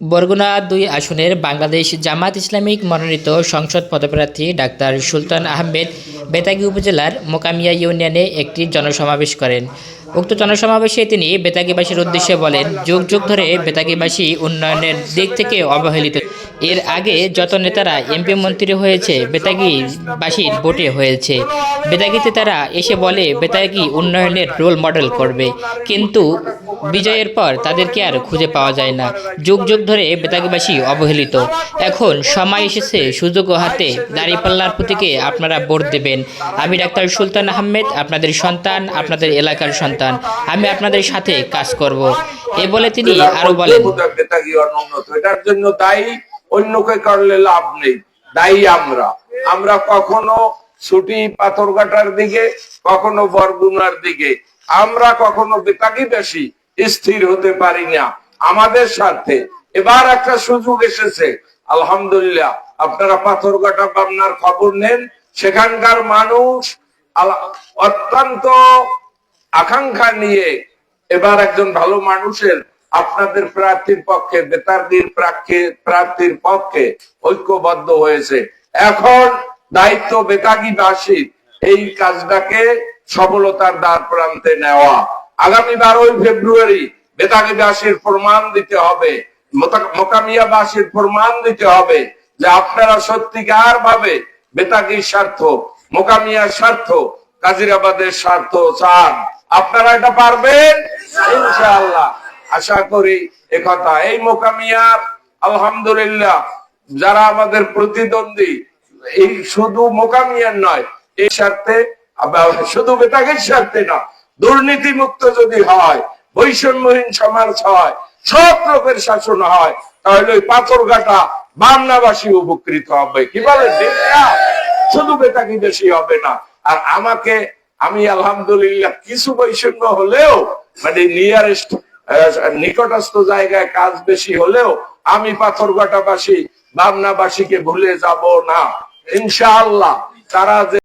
বরগুনা দুই আসনের বাংলাদেশ জামাত ইসলামিক মনোনীত সংসদ পদপ্রার্থী ডাক্তার সুলতান আহমেদ, বেতাগী উপজেলার মোকামিয়া ইউনিয়নে একটি জনসমাবেশ করেন। উক্ত জনসমাবেশে তিনি বেতাগীবাসীর উদ্দেশ্যে বলেন, যুগ যুগ ধরে বেতাগীবাসী উন্নয়নের দিক থেকে অবহেলিত। এর আগে যত নেতারা এমপি মন্ত্রী হয়েছে বেতাগীবাসীর ভোটে হয়েছে। বেতাগীতে তারা এসে বলে, বেতাগী উন্নয়নের রোল মডেল করবে। কিন্তু বিজয়ের পর তাদেরকে আর খুঁজে পাওয়া যায় না। যুগ যুগ ধরে বেতাগিবাসী অবহেলিত। এখন সময় এসেছে সুযোগ হাতে দাঁড়িপাল্লার প্রতীকে আপনারা ভোট দেবেন। আমি ডাক্তার সুলতান আহমেদ, আপনাদের সন্তান, আপনাদের এলাকার সন্তান। আমি আপনাদের সাথে কাজ করব। এ বলে তিনি আরও বলেন। এটার জন্য দায়ী অন্যকে করলে লাভ নেই। দায়ী আমরা। আমরা কখনো ছুটি পাথরঘাটার দিকে কখনো বরগুনার দিকে। আমরা কখনো বেতাগী বেশি স্থির হতে পারি না। আমাদের সাথে। এবার একটা সুযোগ এসেছে। আলহামদুলিল্লাহ আপনারা পাথরঘাটা পাবনার খবর নেন। সেখানকার মানুষ অত্যন্ত আকাঙ্ক্ষা নিয়ে এবার একজন ভালো মানুষের আপনাদের প্রার্থীর পক্ষে, বেতারদির প্রার্থীর পক্ষে ঐক্যবদ্ধ হয়েছে। এখন দায়িত্ব বেতাগীবাসীর এই কাজটাকে সফলতার দ্বার প্রান্তে নেওয়া। আগামী বারোই ফেব্রুয়ারি বেতাগীবাসীর প্রমাণ দিতে হবে মোকামিয়াবাসীর প্রমাণ দিতে হবে যে আপনারা সত্যিকার ভাবে বেতাগীর স্বার্থ, মোকামিয়ার স্বার্থ, কাজিরাবাদের স্বার্থ চান। আপনারা এটা পারবেন? ইনশাআল্লাহ। আশা করি একথা এই মোকামিয়ার আলহামদুলিল্লাহ, যারা আমাদের প্রতিদ্বন্দ্বী, এই শুধু মোকামিয়ার নয়, এই স্বার্থে শুধু বেতাগের স্বার্থে না দুর্নীতি মুক্ত যদি হয়, বৈষম্যহীন সমাজ হয় সব রকমের শাসন হয়, তাহলে ওই পাথরঘাটা বামনাবাসী উপকৃত হবে। কি না? শুধু বেতাকি বেশি হবে না। আর আমাকে আমি আলহামদুলিল্লাহ কিছু বৈষম্য হলেও মানে নিয়ারেস্ট নিকটস্থ জায়গায় কাজ বেশি হলেও আমি পাথরঘাটাবাসী, বামনাবাসীকে ভুলে যাব না। ইনশাআল্লাহ, তারা যে